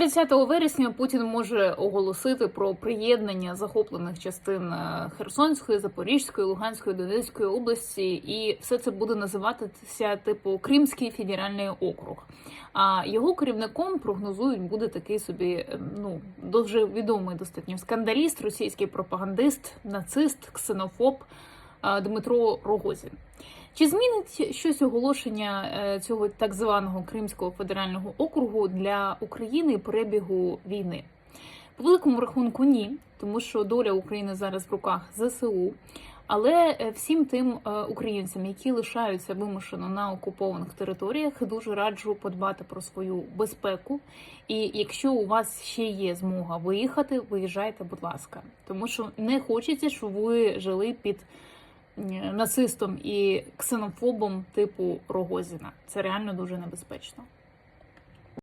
30 вересня Путін може оголосити про приєднання захоплених частин е, Херсонської, Запорізької, Луганської, Донецької області, і все це буде називатися типу Кримський федеральний округ. А його керівником прогнозують буде такий собі е, ну дуже відомий достатньо скандаліст, російський пропагандист, нацист, ксенофоб Дмитро Рогозін. Чи змінить щось оголошення е, цього так званого Кримського федерального округу для України перебігу війни? По великому рахунку, ні, тому що доля України зараз в руках ЗСУ. Але е, всім тим е, українцям, які лишаються вимушено на окупованих територіях, дуже раджу подбати про свою безпеку. І якщо у вас ще є змога виїхати, виїжджайте, будь ласка, тому що не хочеться, щоб ви жили під е, нацистом і ксенофобом типу Рогозіна. Це реально дуже небезпечно.